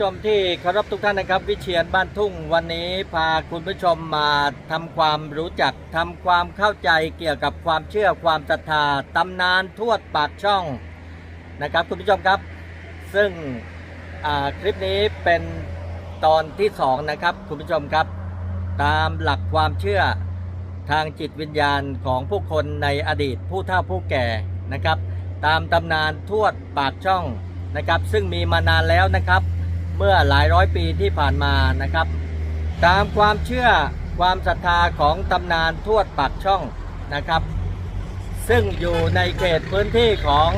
ชมที่เคารพทุกท่านนะครับ วิเชียนบ้านทุ่งวันนี้พาคุณผู้ชมมาทำความรู้จักทำความเข้าใจเกี่ยวกับความเชื่อความศรัทธาตำนานทวดปากช่องนะครับ คุณผู้ชมครับ ซึ่งคลิปนี้เป็นตอนที่สองนะครับ คุณผู้ชมครับ ตามหลักความเชื่อทางจิตวิญญาณของผู้คนในอดีตผู้เฒ่าผู้แก่นะครับ ตามตำนานทวดปากช่องนะครับ ซึ่งมีมานานแล้วนะครับ เมื่อหลายร้อยปีที่ผ่านมานะครับ ตามความเชื่อความศรัทธาของตำนานทวดปากช่องนะครับ ซึ่งอยู่ในเขตพื้นที่ของ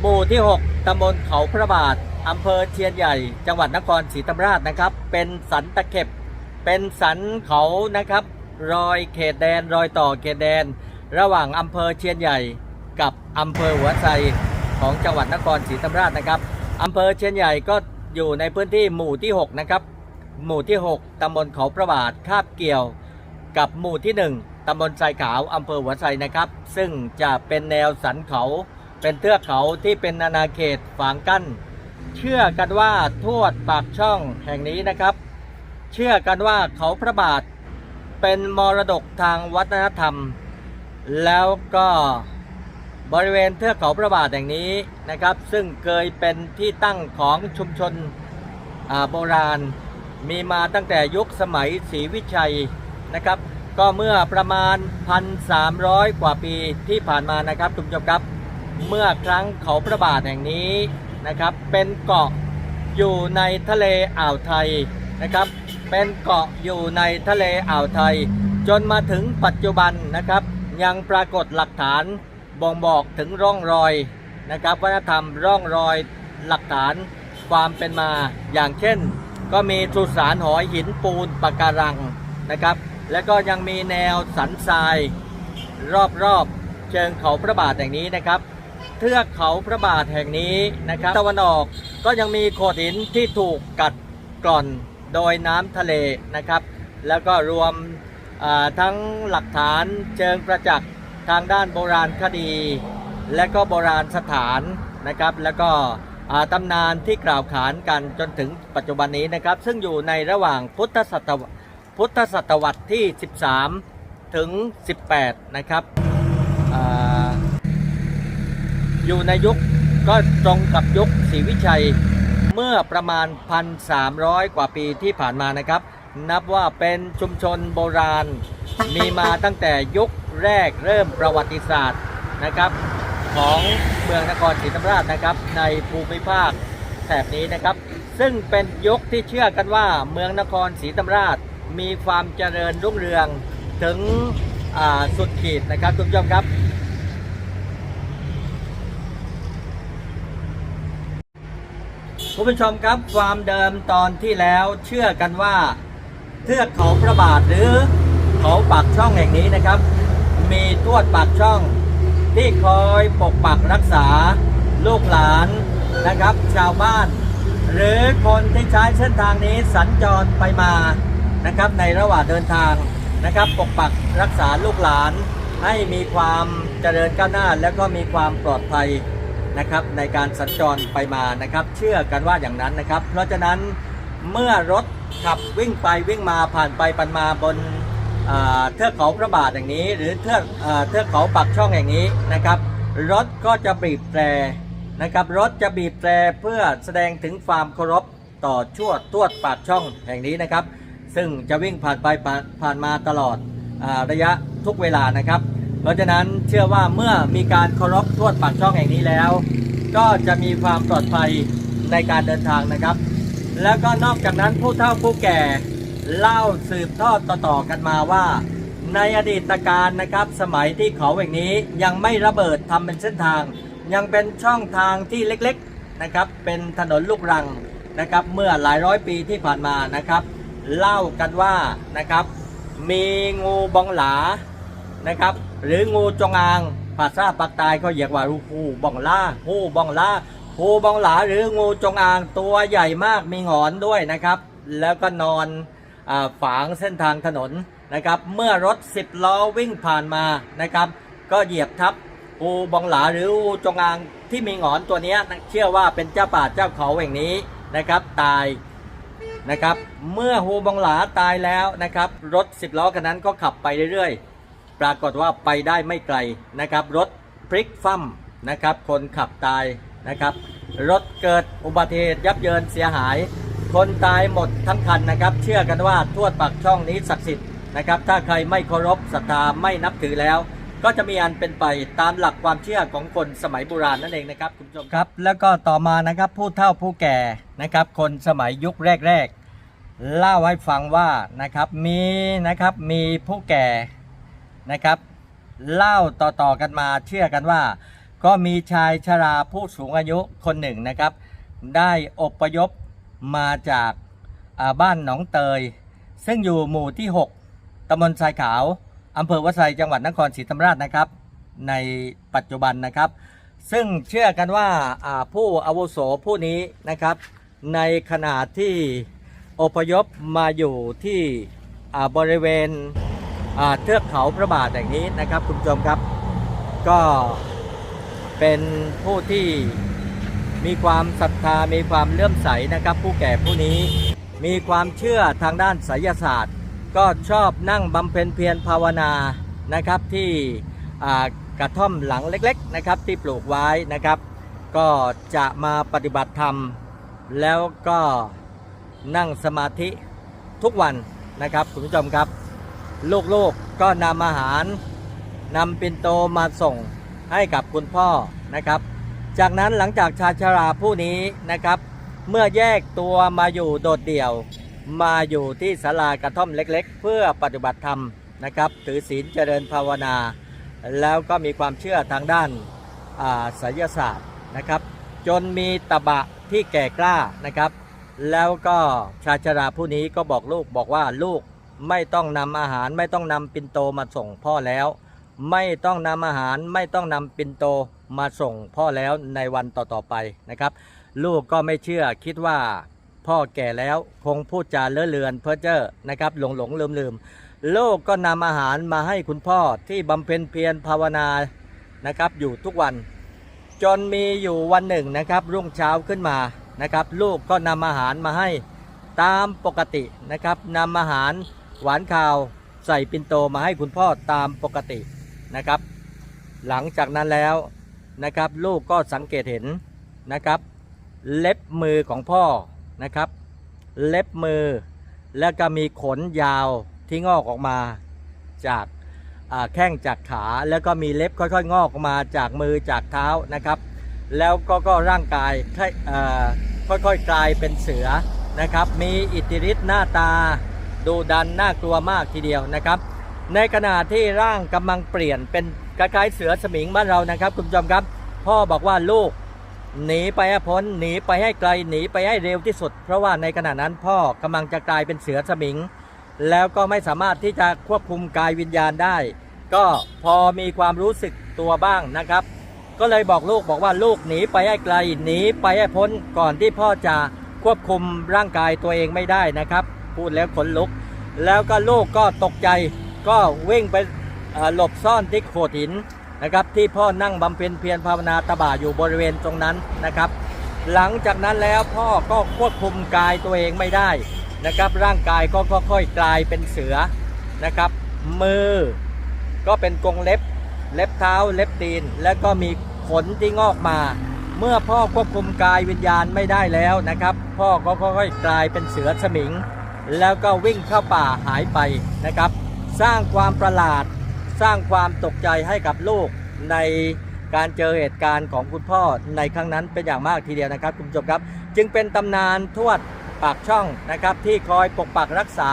หมู่ที่ 6ตำบลเขาพระบาทอำเภอเชียนใหญ่ จังหวัดนครศรีธรรมราชนะครับ เป็นสันตะเข็บ เป็นสันเขานะครับ รอยเขตแดนรอยต่อเขตแดน ระหว่างอำเภอเชียนใหญ่ กับอำเภอหัวไซของจังหวัดนครศรีธรรมราชนะครับอำเภอเชียนใหญ่ก็ อยู่ในพื้นที่หมู่ที่ 6 นะครับ หมู่ที่ 6 ตำบลเขาพระบาทคาบเกี่ยว กับหมู่ที่ 1 ตำบลไซขาวอำเภอหัวไซนะครับ ซึ่งจะเป็นแนวสันเขา เป็นเทือกเขาที่เป็นนานาเขตฝางกั้น เชื่อกันว่าทวดปากช่องแห่งนี้นะครับ เชื่อกันว่าเขาพระบาทเป็นมรดกทางวัฒนธรรม แล้วก็ บริเวณเทือกเขาพระบาทแห่งนี้นะครับ ซึ่งเคยเป็นที่ตั้งของชุมชนโบราณ มีมาตั้งแต่ยุคสมัยศรีวิชัยนะครับ ก็เมื่อประมาณ 1,300 กว่าปีที่ผ่านมานะครับคุณผู้ชมครับ เมื่อครั้งเขาพระบาทแห่งนี้นะครับ เป็นเกาะอยู่ในทะเลอ่าวไทยนะครับ เป็นเกาะอยู่ในทะเลอ่าวไทย จนมาถึงปัจจุบันนะครับ ยังปรากฏหลักฐาน บ่งบอกถึงร่องรอยนะครับวัฒนธรรมร่องรอยหลักฐานความเป็นมาอย่างเช่น ก็มีสุสานหอยหินปูนปะการังนะครับ และก็ยังมีแนวสันทราย รอบๆเชิงเขาพระบาทแห่งนี้นะครับ เทือกเขาพระบาทแห่งนี้นะครับตะวันออกก็ยังมีโขดหินที่ถูกกัดกร่อนโดยน้ำทะเลนะครับ แล้วก็รวมทั้งหลักฐานเชิงประจักษ์ ทางด้านโบราณคดี และก็โบราณสถานนะครับ แล้วก็ตำนานที่กล่าวขานกันจนถึงปัจจุบันนี้นะครับ ซึ่งอยู่ในระหว่างพุทธศตวรรษพุทธศตวรรษที่ 13 ถึง 18 นะครับออยู่ในยุคก็ตรงกับยุคศรีวิชัยเมื่อประมาณ 1,300 กว่าปีที่ผ่านมานะครับ นับว่าเป็นชุมชนโบราณมีมาตั้งแต่ยุค แรกเริ่มประวัติศาสตร์นะครับ ของเมืองนครศรีธรรมราชนะครับ ในภูมิภาคแถบนี้นะครับ ซึ่งเป็นยุคที่เชื่อกันว่าเมืองนครศรีธรรมราชมีความเจริญรุ่งเรืองถึงอ่าสุดขีดนะครับทุกท่านครับ คุณผู้ชมครับความเดิมตอนที่แล้วเชื่อกันว่าเทือกเขาพระบาทหรือเขาปากช่องแห่งนี้นะครับ มีทวดปากช่อง ที่คอยปกปักรักษาลูกหลานนะครับ ชาวบ้าน หรือคนที่ใช้เส้นทางนี้สัญจรไปมานะครับ ในระหว่างเดินทางนะครับ ปกปักรักษาลูกหลาน ให้มีความเจริญก้าวหน้า แล้วก็มีความปลอดภัยนะครับ ในการสัญจรไปมานะครับ เชื่อกันว่าอย่างนั้นนะครับ เพราะฉะนั้นเมื่อรถขับวิ่งไปวิ่งมาผ่านไปปันมาบน เทือกเขาพระบาทอย่างนี้ หรือเทือกเทือกเขาปักช่องอย่างนี้นะครับ รถก็จะบีบแตรนะครับรถจะบีบแตรเพื่อแสดงถึงความเคารพต่อชั่วตวดปากช่องแห่งนี้นะครับ ซึ่งจะวิ่งผ่านไปผ่านานมาตลอดอระยะทุกเวลานะครับ เพราะฉะนั้นเชื่อว่าเมื่อมีการเคารพทวดปากช่องแห่งนี้แล้ว ก็จะมีความปลอดภัยในการเดินทางนะครับ แล้วก็นอกจากนั้นผู้เฒ่าผู้แก่ เล่าสืบทอดต่อๆกันมาว่า ในอดีตการนะครับ สมัยที่เขาแห่งนี้ยังไม่ระเบิดทำเป็นเส้นทาง ยังเป็นช่องทางที่เล็กๆนะครับ เป็นถนนลูกรังนะครับ เมื่อหลายร้อยปีที่ผ่านมานะครับ เล่ากันว่านะครับ มีงูบองหลานะครับ หรืองูจงอางภาษาปากใตายเขาเรียกว่ารูฮูบองล่าฮูบองล่าฮูบองหลาหรืองูจงอางตัวใหญ่มากมีหงอนด้วยนะครับ แล้วก็นอน ฝางเส้นทางถนนนะครับ เมื่อรถ 10 ล้อวิ่งผ่านมานะครับ ก็เหยียบทับงูบองหลาหรืองูจงอางที่มีหงอนตัวนี้เชื่อว่าเป็นเจ้าป่าเจ้าเขาแห่งนี้นะครับ ตายนะครับเมื่อฮูบองหลาตายแล้วนะครับ รถ 10 ล้อคันนั้นก็ขับไปเรื่อยๆ ปรากฏว่าไปได้ไม่ไกลนะครับ รถพลิกคว่ำนะครับ คนขับตายนะครับ รถเกิดอุบัติเหตุยับเยินเสียหาย คนตายหมดทั้งคันนะครับ เชื่อกันว่าทวดปักช่องนี้ศักดิ์สิทธิ์นะครับ ถ้าใครไม่เคารพศรัทธาไม่นับถือแล้ว ก็จะมีอันเป็นไปตามหลักความเชื่อของคนสมัยโบราณนั่นเองนะครับคุณผู้ชมครับ แล้วก็ต่อมานะครับผู้เฒ่าผู้แก่นะครับ คนสมัยยุคแรกๆเล่าให้ฟังว่านะครับมีนะครับมีผู้แก่นะครับ เล่าต่อๆกันมาเชื่อกันว่า ก็มีชายชราผู้สูงอายุคนหนึ่งนะครับ ได้อบพยพ มาจากาบ้านหนองเตย ซึ่งอยู่หมู่ที่ 6ตำบลทรายขาวอำเภอวัดไซจังหวัดนครศรีธรรมราชนะครับ ในปัจจุบันนะครับ ซึ่งเชื่อกันว่าาผู้อาวุโสผู้นี้นะครับ ในขณะที่อพยพมาอยู่ที่บริเวณเทือกเขาพระบาทแห่งนี้นะครับ คุณผู้ชมครับ ก็เป็นผู้ที่ มีความศรัทธามีความเลื่อมใสนะครับ ผู้แก่ผู้นี้ มีความเชื่อทางด้านไสยศาสตร์ ก็ชอบนั่งบำเพ็ญเพียรภาวนานะครับที่กระท่อมหลังเล็กๆนะครับที่ปลูกไว้นะครับ ก็จะมาปฏิบัติธรรม แล้วก็นั่งสมาธิทุกวันนะครับคุณผู้ชมครับ ลูกๆก็นำอาหารนำปินโตมาส่งให้กับคุณพ่อนะครับ จากนั้นหลังจากชาชราผู้นี้นะครับ เมื่อแยกตัวมาอยู่โดดเดี่ยว มาอยู่ที่ศาลากระท่อมเล็กๆ เพื่อปฏิบัติธรรมนะครับ ถือศีลเจริญภาวนา แล้วก็มีความเชื่อทางด้านอ่าศาสตร์นะครับ จนมีตะบะที่แก่กล้านะครับ แล้วก็ชาชราผู้นี้ก็บอกลูกบอกว่าลูกไม่ต้องนำอาหารไม่ต้องนำปินโตมาส่งพ่อแล้ว ไม่ต้องนำอาหารไม่ต้องนำปินโต มาส่งพ่อแล้วในวันต่อๆไปนะครับ ลูกก็ไม่เชื่อคิดว่าพ่อแก่แล้วคงพูดจาเลอะเลือนเพ้อเจ้อนะครับหลงหลงลืมลืมลูกก็นำอาหารมาให้คุณพ่อที่บำเพ็ญเพียรภาวนานะครับอยู่ทุกวัน จนมีอยู่วันหนึ่งนะครับ รุ่งเช้าขึ้นมานะครับ ลูกก็นำอาหารมาให้ตามปกตินะครับนำอาหารหวานข้าวใส่ปินโตมาให้คุณพ่อตามปกตินะครับ หลังจากนั้นแล้ว นะครับ ลูกก็สังเกตเห็นนะครับ เล็บมือของพ่อนะครับ เล็บมือ แล้วก็มีขนยาวที่งอกออกมาจากแข้งจากขาแล้วก็มีเล็บค่อยๆ งอกออกมาจากมือจากเท้านะครับ แล้วก็ก็ร่างกายค่อยเอ่อค่อยๆกลายเป็นเสือนะครับ มีอิทธิฤทธิ์หน้าตาดูดันน่ากลัวมากทีเดียวนะครับ ในขณะที่ร่างกำลังเปลี่ยนเป็น คล้ายๆเสือสมิงบ้านเรานะครับ คุณผู้ชมครับ พ่อบอกว่าลูกหนีไปให้พ้นหนีไปให้ไกลหนีไปให้เร็วที่สุด เพราะว่าในขณะนั้นพ่อกำลังจะกลายเป็นเสือสมิง แล้วก็ไม่สามารถที่จะควบคุมกายวิญญาณได้ ก็พอมีความรู้สึกตัวบ้างนะครับ ก็เลยบอกลูกบอกว่าลูกหนีไปให้ไกลหนีไปให้พ้นก่อนที่พ่อจะควบคุมร่างกายตัวเองไม่ได้นะครับ พูดแล้วขนลุก แล้วก็ลูกก็ตกใจก็วิ่งไป หลบซ่อนที่โขดหินนะครับที่พ่อนั่งบำเพ็ญเพียรภาวนาตะบ่าอยู่บริเวณตรงนั้นนะครับ หลังจากนั้นแล้วพ่อก็ควบคุมกายตัวเองไม่ได้นะครับ ร่างกายก็ค่อยๆกลายเป็นเสือนะครับ มือก็เป็นกรงเล็บ เล็บเท้า เล็บตีน แล้วก็มีขนที่งอกมา เมื่อพ่อควบคุมกายวิญญาณไม่ได้แล้วนะครับ พ่อก็ค่อยๆกลายเป็นเสือสมิง แล้วก็วิ่งเข้าป่าหายไปนะครับ สร้างความประหลาด สร้างความตกใจให้กับลูกในการเจอเหตุการณ์ของคุณพ่อในครั้งนั้นเป็นอย่างมากทีเดียวนะครับคุณผู้ชมครับ จึงเป็นตำนานทวดปากช่องนะครับที่คอยปกปักรักษา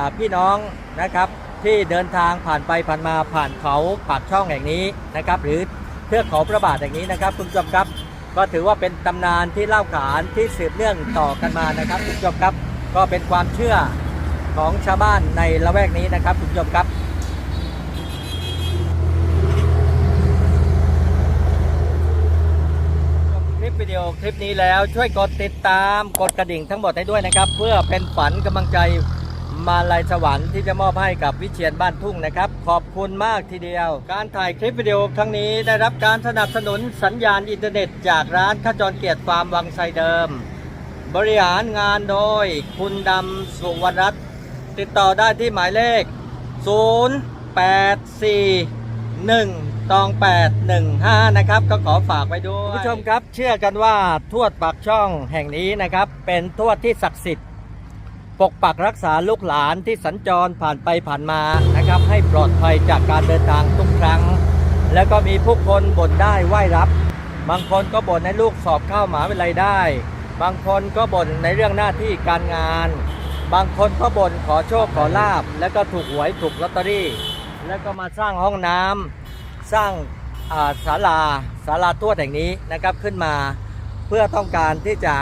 าพี่น้องนะครับที่เดินทางผ่านไปผ่านมาผ่านเขาปากช่องแห่งนี้นะครับหรือเทือกเขาพระบาทแห่งนี้นะครับคุณผู้ชมครับ ก็ถือว่าเป็นตำนานที่เล่าขานที่สืบเนื่องต่อกันมานะครับคุณผู้ชมครับ ก็เป็นความเชื่อของชาวบ้านในละแวกนี้นะครับคุณผู้ชมครับ คลิ ปวิดีโอคลิปนี้แล้วช่วยกดติดตามกดกระดิ่งทั้งหมดให้ด้วยนะครับ เพื่อเป็นฝันกำลังใจมาลายสวรรค์ที่จะมอบให้กับวิเชียนบ้านทุ่งนะครับ ขอบคุณมากทีเดียว การถ่ายคลิปวิดีโอครั้งนี้ได้รับการสนับสนุนสัญญาณอินเทอร์เน็ต จากร้านขจรเกียรติฟาร์มวังไซเดิม บริหารงานโดยคุณดำสุวรรณรัตน์ติดต่อได้ที่หมายเลข 0841 ตอง815 นะครับ ก็ขอฝากไว้ด้วยคุณผู้ชมครับ เชื่อกันว่าทวดปากช่องแห่งนี้นะครับ เป็นทวดที่ศักดิ์สิทธิ์ ปกปักรักษาลูกหลานที่สัญจรผ่านไปผ่านมานะครับ ให้ปลอดภัยจากการเดินทางทุกครั้ง แล้วก็มีผู้คนบ่นได้ไหว้รับ บางคนก็บ่นให้ลูกสอบเข้ามหาวิทยาลัยได้ บางคนก็บ่นในเรื่องหน้าที่การงาน บางคนก็บ่นขอโชคขอลาบ แล้วก็ถูกหวยถูกลอตเตอรี่ แล้วก็มาสร้างห้องน้ำ สร้างศาลาศาลาทวดแห่งนี้นะครับขึ้นมาเพื่อต้องการที่จะ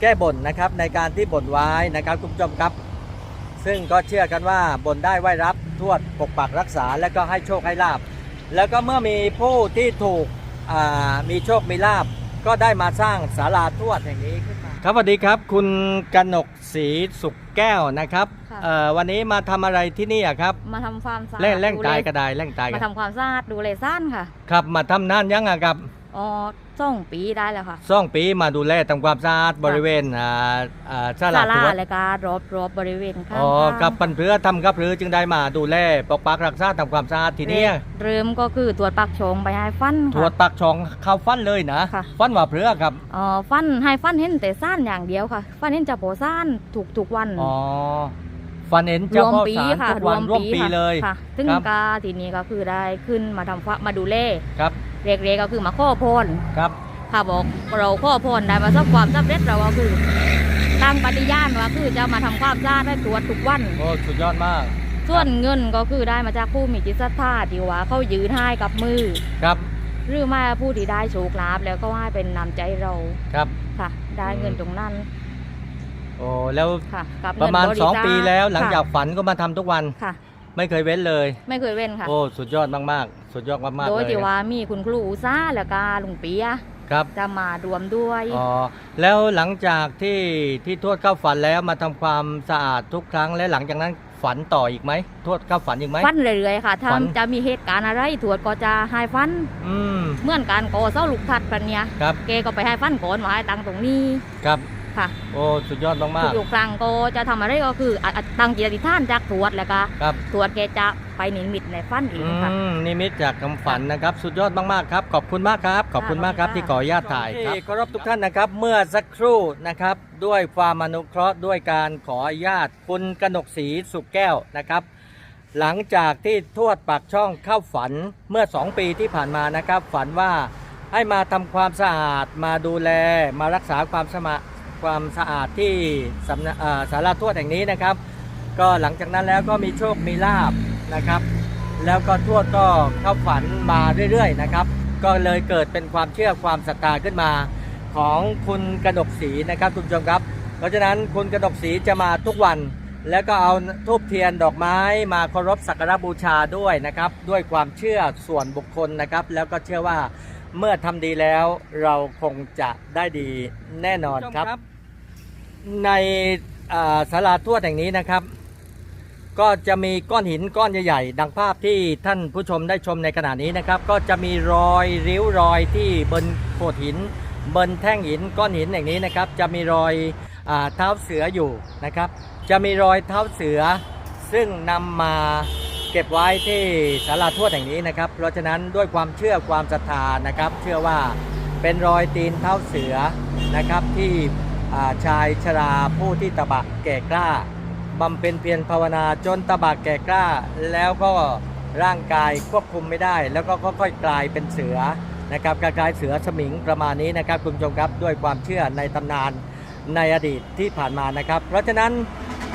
แก้บ่นนะครับในการที่บ่นไว้นะครับคุณผู้ชมครับ ซึ่งก็เชื่อกันว่าบ่นได้ไหวรับทวดปกปักรักษาและก็ให้โชคให้ลาบ แล้วก็เมื่อมีผู้ที่ถูกมีโชคมีลาบก็ได้มาสร้างศาลาทวดแห่งนี้ขึ้นมา ครับสวัสดีครับ คุณกนกศรีสุขแก้วนะครับค่ะ เอ่อวันนี้มาทำอะไรที่นี่อะครับมาทำความสะอาดแร่งแร่งดูกายแลกระไดแร่งกายกัมานทำความสะอาดดูเลซ่านค่ะ ครับมาทำนานยังอะครับอ๋อ ส่องปีได้แล้วค่ะซ่องปีมาดูแลทำความสะอาดบริเวณอ่าอ่าศาลาศาลาทวดและก็รอบรอบบริเวณข้างอ๋อๆกับปันเพื่อทำกับหรือจึงได้มาดูแลปกปักรักษาทำความสะอาดที่นี่เริ่มก็คือตรวจปากชงไปให้ฟันตรวจค่ะปักช่องเข้าฟันเลยนะค่ะฟันว่าเพื่อครับอ๋อฟันให้ฟันเห็นแต่ซ่านอย่างเดียวค่ะ ฟันเห็นจะโปซ่านถูกทุกๆวันอ๋อฟันเห็นรเจ้าวมพ่อปีสารค่ะทุกวันร่วมปีค่ะเลยค่ะซึ่งครับกาทีนี้ก็คือได้ขึ้นมาทำฟ้ามาดูแลครับ เรียกๆก็คือมาข้อพรครับค่ะบอกเราข้อพรได้มาสักความสำเร็จเราก็คือตั้งปฏิญาณว่าคือจะมาทำความสะอาดให้ตรวจทุกวันโอ้สุดยอดมาก ส่วนเงินก็คือได้มาจากผู้มีจิตศรัทธาที่ว่าเขายืนให้กับมือครับ หรือไม่ผู้ที่ได้โชคลาภแล้วก็ให้เป็นนำใจเราครับค่ะ ได้เงินตรงนั้นโอ้แล้วค่ะกับประมาณเงินบจค2ปีแล้วหลังจากค่ะฝันก็มาทำทุกวันค่ะ ไม่เคยเว้นเลย ไม่เคยเว้นค่ะ โอ้สุดยอดมากๆ สุดยอดมากๆโดยเลยที่ว่ามีคุณครูอุตสาห์แล้วก็ลุงเปียครับจะมารวมด้วยอ๋อแล้วหลังจากที่ที่ทวดเข้าฝันแล้วมาทำความสะอาดทุกครั้งและหลังจากนั้นฝันต่ออีกไหมทวดเข้าฝันอีกไหมฟันเรื่อยๆค่ะถ้าฟันจะมีเหตุการณ์อะไรตรวจก็จะให้ฟันอืมเหมื่อนการก่อเสาลูกทัดกันเนี่ยครับเกก็ไปให้ฟันก่อนมาให้ตังค์ตรงนี้ครับ ค่ะ โอ้สุดยอดมากทุกๆครั้งก็จะทำอะไรก็คืออะอะตั้งจิตอธิษฐานจากตรวจแล้วก็ๆครับ ตรวจแกจะไปนิมิตในฟันเออืงค่ะ มนิมิตจากคำฝันนะครับ สุดยอดมาก ๆ ครับ ขอบคุณมากครับ ขอบคุณมากครับขอบคุณค่ะที่ขออนุญาตถ่ายครับเคารพทุกท่านนะครับ เมื่อสักครู่นะครับ ด้วยความอนุเคราะห์ด้วยการขออนุญาตคุณกนกศรีสุขแก้วนะครับ หลังจากที่ทวดปากช่องเข้าฝันเมื่อ 2 ปีที่ผ่านมานะครับ ฝันว่าให้มาทำความสะอาดมาดูแลมารักษาความสมะ ความสะอาดที่สำนักอ่าศาทวดแห่งนี้นะครับ ก็หลังจากนั้นแล้วก็มีโชคมีลาบนะครับ แล้วก็ทวดก็เข้าฝันมาเรื่อยๆนะครับ ก็เลยเกิดเป็นความเชื่อความศรัทธาขึ้นมาของคุณกนกศรีนะครับคุณผู้ชมครับ เพราะฉะนั้นคุณกนกศรีจะมาทุกวัน แล้วก็เอาทูบเทียนดอกไม้มาเคารพสักการบูชาด้วยนะครับ ด้วยความเชื่อส่วนบุคคลนะครับ แล้วก็เชื่อว่าเมื่อทำดีแล้วเราคงจะได้ดีแน่นอนครับ ในอ่าศาลาทวดแห่งนี้นะครับ ก็จะมีก้อนหินก้อนใหญ่ๆ ดังภาพที่ท่านผู้ชมได้ชมในขณะนี้นะครับ ก็จะมีรอยริ้วรอยที่บนโขดหิน บนแท่งหินก้อนหินอย่างนี้นะครับ จะมีรอยเท้าเสืออยู่นะครับ จะมีรอยเท้าเสือ ซึ่งนำมาเก็บไว้ที่ศาลาทวดแห่งนี้นะครับ เพราะฉะนั้นด้วยความเชื่อความศรัทธานะครับ เชื่อว่าเป็นรอยตีนเท้าเสือนะครับที่ ชายชราผู้ที่ตะบะแก่กล้าบำเพ็ญเพียรภาวนาจนตะบากแก่กล้า แล้วก็ร่างกายควบคุมไม่ได้ แล้วก็ค่อยๆกลายเป็นเสือนะครับกลายเสือสมิงประมาณนี้นะครับคุณผู้ชมครับด้วยความเชื่อในตำนานในอดีตที่ผ่านมานะครับ เพราะฉะนั้น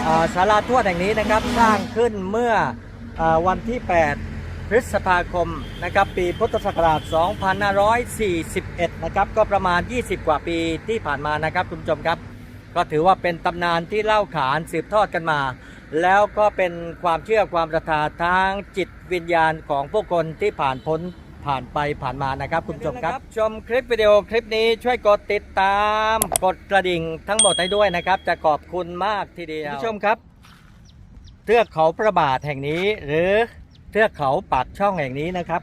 อ่าศาลาทวดแห่งนี้นะครับสร้างขึ้นเมื่ออวันที่ 8 พฤษภาคมนะครับปีพุทธศักราช 2541 นะครับก็ประมาณ 20 กว่าปีที่ผ่านมานะครับคุณผู้ชมครับ ก็ถือว่าเป็นตำนานที่เล่าขานสืบทอดกันมา แล้วก็เป็นความเชื่อความศรัทธาทางจิตวิญญาณของผู้คนที่ผ่านพ้นผ่านไปผ่านมานะครับคุณผู้ชมครับ ชมคลิปวิดีโอคลิปนี้ช่วยกดติดตามกดกระดิ่งทั้งหมดให้ด้วยนะครับ จะขอบคุณมากทีเดียวคุณผู้ชมครับเทือกเขาพระบาทแห่งนี้หรือ เทือกเขาปากช่องแห่งนี้นะครับ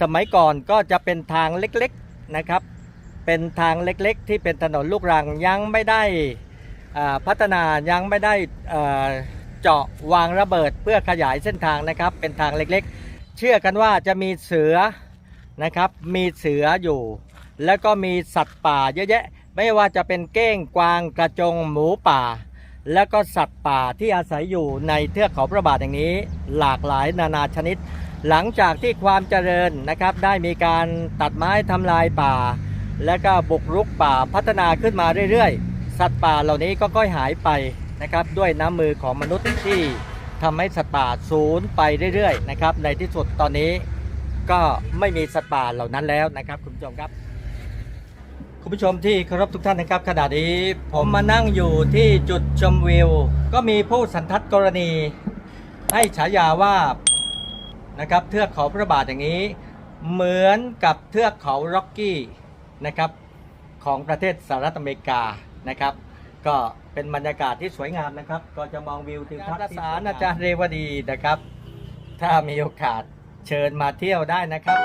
สมัยก่อนก็จะเป็นทางเล็กๆนะครับ เป็นทางเล็กๆ ที่เป็นถนนลูกรังยังไม่ได้พัฒนายังไม่ได้เจาะวางระเบิดเพื่อขยายเส้นทางนะครับ เป็นทางเล็กๆ เชื่อกันว่าจะมีเสือนะครับ มีเสืออยู่ แล้วก็มีสัตว์ป่าเยอะแยะ ไม่ว่าจะเป็นเก้งกวางกระจงหมูป่า แล้วก็สัตว์ป่าที่อาศัยอยู่ในเทือกเขาพระบาทอย่างนี้ หลากหลายนานาชนิด หลังจากที่ความเจริญนะครับ ได้มีการตัดไม้ทำลายป่า และก็บุกรุกป่าพัฒนาขึ้นมาเรื่อยๆ สัตว์ป่าเหล่านี้ก็ค่อยหายไปนะครับ ด้วยน้ำมือของมนุษย์ที่ทำให้สัตว์ป่าสูญไปเรื่อยๆนะครับในที่สุดตอนนี้ก็ไม่มีสัตว์ป่าเหล่านั้นแล้วนะครับ คุณผู้ชมครับ คุณผู้ชมที่เคารพทุกท่านนะครับขณะนี้ผมมานั่งอยู่ที่จุดชมวิว ก็มีผู้สันทัดกรณี ให้ฉายาว่านะครับเทือกเขาพระบาทอย่างนี้ เหมือนกับเทือกเขาร็อกกี้นะครับของประเทศสหรัฐอเมริกานะครับ ก็เป็นบรรยากาศที่สวยงามนะครับ ก็จะมองวิวทิวทัศน์ประสานอาจารย์เรวดีนะครับ ถ้ามีโอกาสเชิญมาเที่ยวได้นะครับ